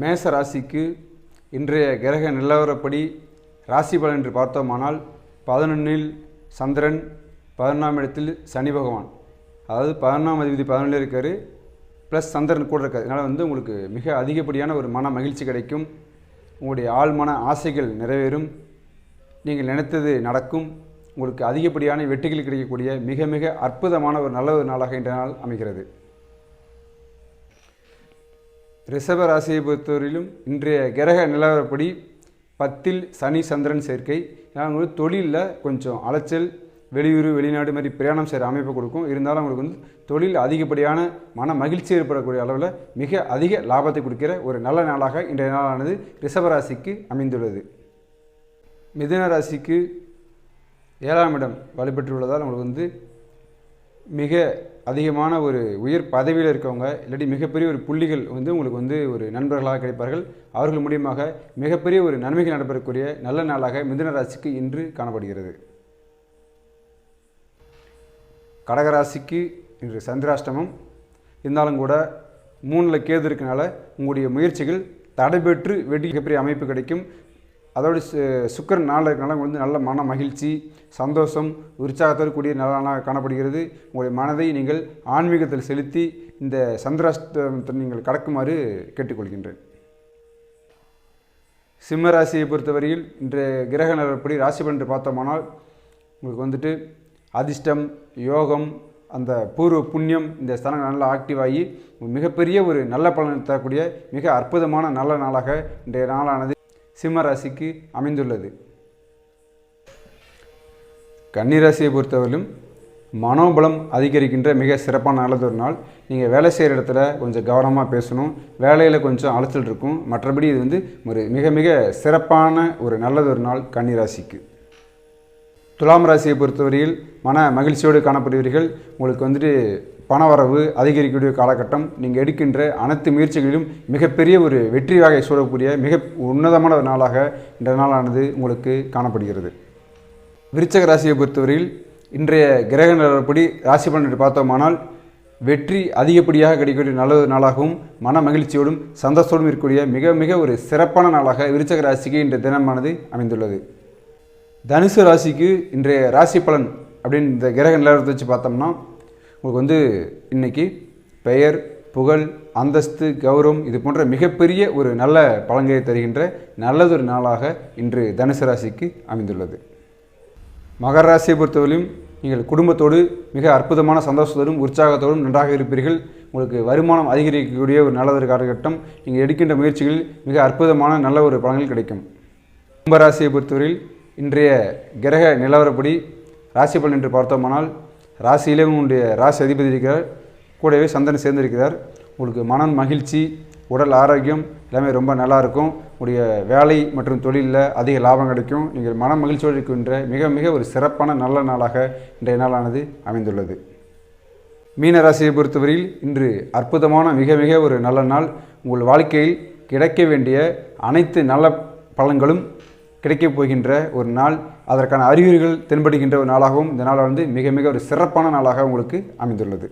மேச ராசிக்கு இன்றைய கிரக நிலவரப்படி ராசி பலன் என்று பார்த்தோமானால் பதினொன்றில் சந்திரன் பதினொன்றாம் இடத்தில் சனி பகவான். அதாவது பதினொன்றாம் அதிபதி பதினொன்றில் இருக்கார் ப்ளஸ் சந்திரன் கூட இருக்கார். அதனால் வந்து உங்களுக்கு மிக அதிகப்படியான ஒரு மன மகிழ்ச்சி கிடைக்கும். உங்களுடைய ஆழ்மன ஆசைகள் நிறைவேறும். நீங்கள் நினைத்தது நடக்கும். உங்களுக்கு அதிகப்படியான வெற்றிகள் கிடைக்கக்கூடிய மிக மிக அற்புதமான ஒரு நல்ல ஒரு நாளாக இன்றைய நாள் அமைகிறது. ரிஷப ராசியை பொறுத்தவரையிலும் இன்றைய கிரக நிலவரப்படி பத்தில் சனி சந்திரன் சேர்க்கை. அவங்களுக்கு தொழிலில் கொஞ்சம் அலைச்சல் வெளியூர் வெளிநாடு மாதிரி பிரயாணம் செய்கிற அமைப்பை கொடுக்கும். இருந்தாலும் அவங்களுக்கு வந்து தொழில் அதிகப்படியான மன மகிழ்ச்சி ஏற்படக்கூடிய அளவில் மிக அதிக லாபத்தை கொடுக்கிற ஒரு நல்ல நாளாக இன்றைய நாளானது ரிஷபராசிக்கு அமைந்துள்ளது. மிதுன ராசிக்கு ஏழாம் இடம் வலுப்பெற்றுள்ளதால் அவங்களுக்கு வந்து மிக அதிகமான ஒரு உயர் பதவியில் இருக்கவங்க இல்லாட்டி மிகப்பெரிய ஒரு புள்ளிகள் வந்து உங்களுக்கு வந்து ஒரு நண்பர்களாக கிடைப்பார்கள். அவர்கள் மூலியமாக மிகப்பெரிய ஒரு நன்மைகள் நடைபெறக்கூடிய நல்ல நாளாக மிதுன ராசிக்கு இன்று காணப்படுகிறது. கடகராசிக்கு இன்று சந்திராஷ்டமம். இருந்தாலும் கூட மூணில் கேது இருக்கனால உங்களுடைய முயற்சிகள் தடைபெற்று வெற்றி மிகப்பெரிய அமைப்பு கிடைக்கும். அதோடு சு- நாளில் இருக்கனால உங்களுக்கு வந்து நல்ல மன மகிழ்ச்சி சந்தோஷம் உற்சாகத்தோடு கூடிய நல்ல நாளாக காணப்படுகிறது. உங்களுடைய மனதை நீங்கள் ஆன்மீகத்தில் செலுத்தி இந்த சந்திராஷ்டத்தை நீங்கள் கடக்குமாறு கேட்டுக்கொள்கின்றேன். சிம்ம ராசியை பொறுத்தவரையில் இன்றைய கிரக நிலப்படி ராசி பலன் பார்த்தோமானால் உங்களுக்கு வந்துட்டு அதிர்ஷ்டம் யோகம் அந்த பூர்வ புண்ணியம் இந்த ஸ்தானங்கள் நல்லா ஆக்டிவ் ஆகி மிகப்பெரிய ஒரு நல்ல பலன் தரக்கூடிய மிக அற்புதமான நல்ல நாளாக இன்றைய நாளானது சிம்ம ராசிக்கு அமைந்துள்ளது. கன்னிராசியை பொறுத்தவரையிலும் மனோபலம் அதிகரிக்கின்ற மிக சிறப்பான நல்லது ஒரு நாள். நீங்கள் வேலை செய்கிற இடத்துல கொஞ்சம் கவனமாக பேசணும். வேலையில் கொஞ்சம் அலைச்சல் இருக்கும். மற்றபடி இது வந்து ஒரு மிக மிக சிறப்பான ஒரு நல்லது ஒரு நாள் கன்னிராசிக்கு துலாம் ராசியை பொறுத்தவரையில் மன மகிழ்ச்சியோடு காணப்படுவீர்கள். உங்களுக்கு வந்துட்டு பணவரவு அதிகரிக்கக்கூடிய காலகட்டம். நீங்கள் எடுக்கின்ற அனைத்து முயற்சிகளிலும் மிகப்பெரிய ஒரு வெற்றி வகை சூழக்கூடிய மிக உன்னதமான ஒரு நாளாக இந்த நாளானது உங்களுக்கு காணப்படுகிறது. விருச்சக ராசியை பொறுத்தவரையில் இன்றைய கிரக நிலவரப்படி ராசி பலன் பார்த்தோமானால் வெற்றி அதிகப்படியாக கிடைக்கக்கூடிய நல்ல ஒரு நாளாகவும் மன மகிழ்ச்சியோடும் சந்தோஷத்தோடும் இருக்கக்கூடிய மிக மிக ஒரு சிறப்பான நாளாக விருச்சக ராசிக்கு இன்றைய தினமானது அமைந்துள்ளது. தனுசு ராசிக்கு இன்றைய ராசி பலன் அப்படின்னு இந்த கிரக நிலவரத்தை வச்சு பார்த்தோம்னா உங்களுக்கு வந்து இன்னைக்கு பெயர் புகழ் அந்தஸ்து கௌரவம் இது போன்ற மிகப்பெரிய ஒரு நல்ல பலன்களை தருகின்ற நல்லதொரு நாளாக இன்று தனுசு ராசிக்கு அமைந்துள்ளது. மகர ராசியை பொறுத்தவரையிலும் நீங்கள் குடும்பத்தோடு மிக அற்புதமான சந்தோஷத்தோடும் உற்சாகத்தோடும் நன்றாக இருப்பீர்கள். உங்களுக்கு வருமானம் அதிகரிக்கக்கூடிய ஒரு நல்லதொரு காலகட்டம். நீங்கள் எடுக்கின்ற முயற்சிகளில் மிக அற்புதமான நல்ல ஒரு பலன்கள் கிடைக்கும். கும்பராசியை பொறுத்தவரையில் இன்றைய கிரக நிலவரப்படி ராசி பலன் என்று பார்த்தோமானால் ராசியிலே உங்களுடைய ராசி அதிபதி இருக்கிறார். கூடவே சந்தனம் சேர்ந்திருக்கிறார். உங்களுக்கு மன மகிழ்ச்சி உடல் ஆரோக்கியம் எல்லாமே ரொம்ப நல்லா இருக்கும் உங்களுடைய வேலை மற்றும் தொழிலில் அதிக லாபம் கிடைக்கும். நீங்கள் மன மகிழ்ச்சியோடு இருக்கின்ற மிக மிக ஒரு சிறப்பான நல்ல நாளாக இன்றைய நாளானது அமைந்துள்ளது. மீன ராசியை பொறுத்தவரையில் இன்று அற்புதமான மிக மிக ஒரு நல்ல நாள். உங்கள் வாழ்க்கையில் கிடைக்க வேண்டிய அனைத்து நல்ல பலன்களும் கிடைக்கப் போகின்ற ஒரு நாள் அதற்கான அறிகுறிகள் தென்படுகின்ற ஒரு நாளாகவும் இந்த நாள் வந்து மிக மிக ஒரு சிறப்பான நாளாக உங்களுக்கு அமைந்துள்ளது.